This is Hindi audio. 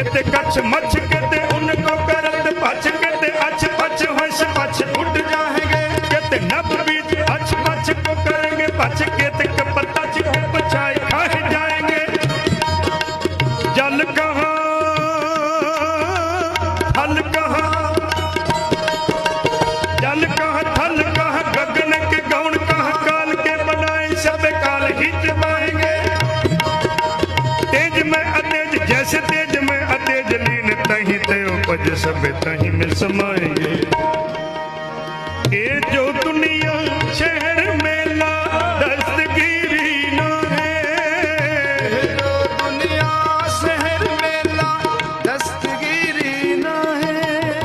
अछ मछ कहते उनको करत पछ कहते अछ हंस उठ जाएँगे। कहते नब बीज अछ को करेंगे पछ कहते कपता च पछाए जाएँगे। जल कहाँ, थल कहाँ, जल कहाँ, थल कहाँ, गगन के गौण कहाँ, काल के बनाए, सब काल ही जमाएँगे तेज में अतेज, जैसे तेज ਤੇ ਉਪਜ ਸਭ ਤਾਹੀਂ ਮਿਲ ਸਮਾਏ ਇਹ ਜੋ ਦੁਨੀਆ